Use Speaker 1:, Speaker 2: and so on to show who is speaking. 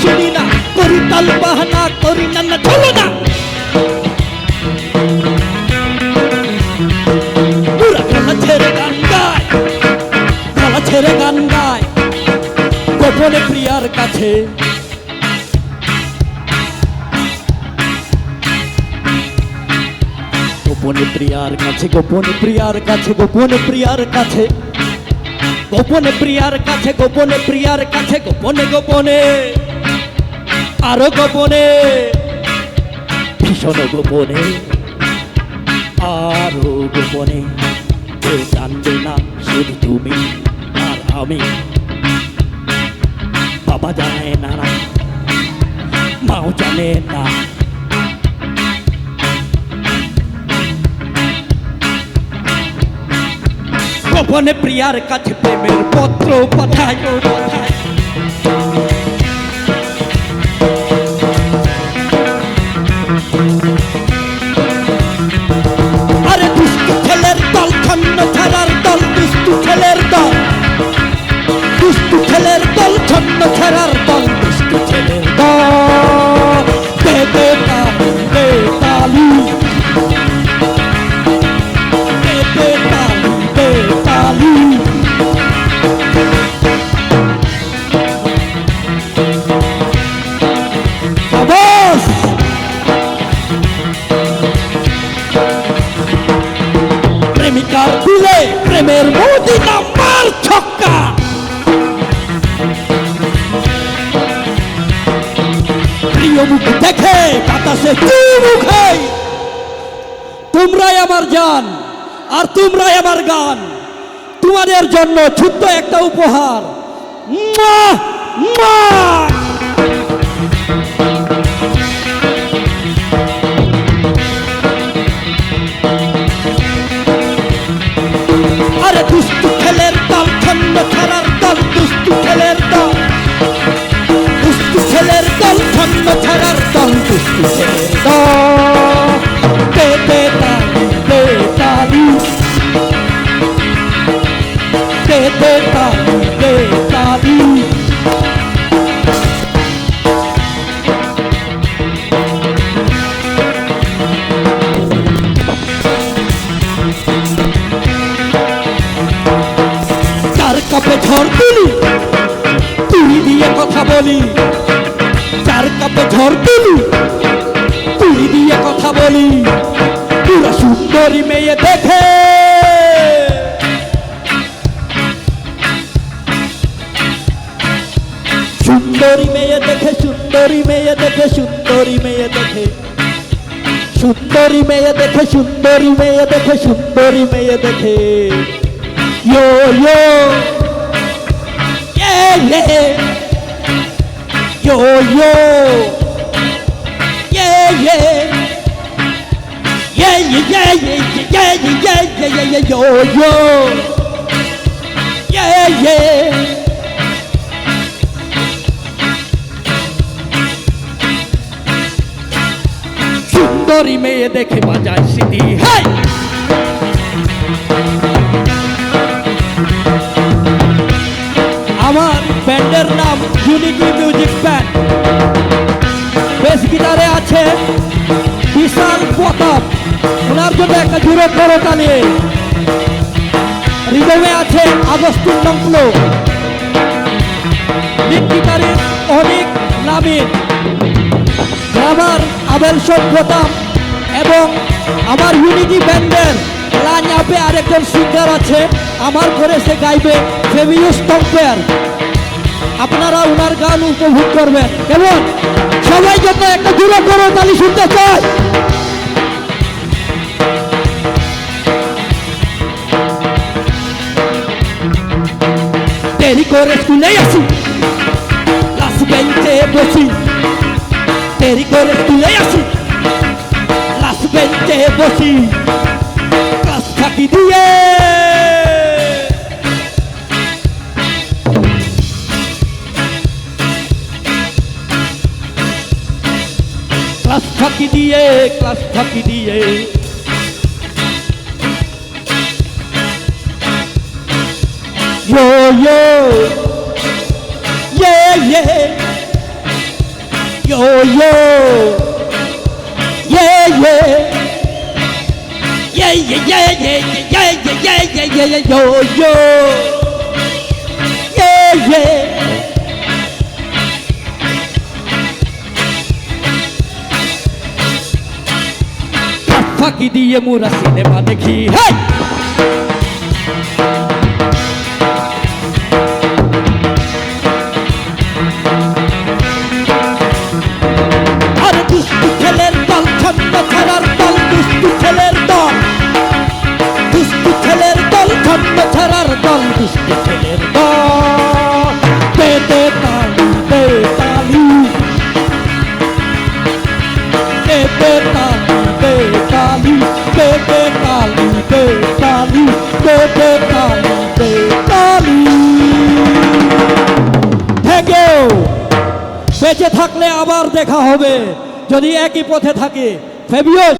Speaker 1: শুনি না করি তাল বাহানা করি না চলো গোপনে প্রিয়ার কাছে। গোপনে প্রিয়ার কাছে, গোপনে প্রিয়ার কাছে, গোপনে প্রিয়ার কাছে। গোপনে প্রিয়ার কাছে, গোপনে প্রিয়ার কাছে, গোপনে গোপনে। আরও গোপনে। ভীষণ গোপনে। আরও গোপনে। জানবে না শুধু তুমি আর আমি। বাবা জানে না মাও জানে না। গোপনে প্রিয়ার কাছে প্রেমের পত্র পাঠায় দিলে প্রেমের মোদি নাম্বার ছক্কা প্রিয় মুখ দেখে, বাতাসে মুখে তোমরাই আমার জান, আর তোমরাই আমার গান তোমাদের জন্য ছোট্ট একটা উপহার মুয়া! মুয়া! Don Giusti Do De De Da De Da Di De De Da De Da Di কাপে ঝড় তুলি তুই দিয়ে কথা বলি চার কাপে ঝড় তুলি তুই দিয়ে কথা বলি পুরা সুন্দরী মেয়ে দেখে সুন্দরী মেয়ে দেখে সুন্দরী মেয়ে দেখে সুন্দরী মেয়ে দেখে সুন্দরী মেয়ে দেখে সুন্দরী মেয়ে দেখে সুন্দরী মেয়ে দেখে Yo, yo. Yeah, yeah. Yo, yo. Yeah, yeah. Yeah, yeah, yeah, yeah, yeah, yeah, yeah, yeah, yeah, yeah, yo, yo. Yeah, yeah. সুন্দরী মেয়ে দেখে বাজায় সিটি হাই আমার ব্যান্ডের নাম ইউনিটি জুড়ে করতা নিয়ে। রিদমে আছে নংপ্লো লিড গিটারে অনেক নামিন ড্রামার আবেল সভ্যতাম এবং আমার ইউনিটি ব্যান্ডের লাইন আপে আরেকজন সিঙ্গার আছে। আমার ঘরে সে গাইবে ফেমিউস কম্পেয়ার আপনারা ওনার গান উপভোগ করবেন। কেমন? সবাই যত একটা জুড়ে করো তালি শুনতে চাই। দেরি করে স্কুলে আসি ক্লাস বেঞ্চে বসি দেরি করে স্কুলে আসি ক্লাস বেঞ্চে বসি ক্লাস ফাঁকি দিয়ে ক্লাস ফাঁকি দিয়ে ক্লাস ফাঁকি দিয়ে yo Yeah yeah Yo yo Yeah yeah Yeah yeah yeah yeah yeah yeah yeah yeah yeah yeah yo yo Yeah yeah ফাঁকি দিয়ে মোরা সিনেমা দেখি হেই আবার দেখা হবে। যদি একই পথে থাকে ফেবিও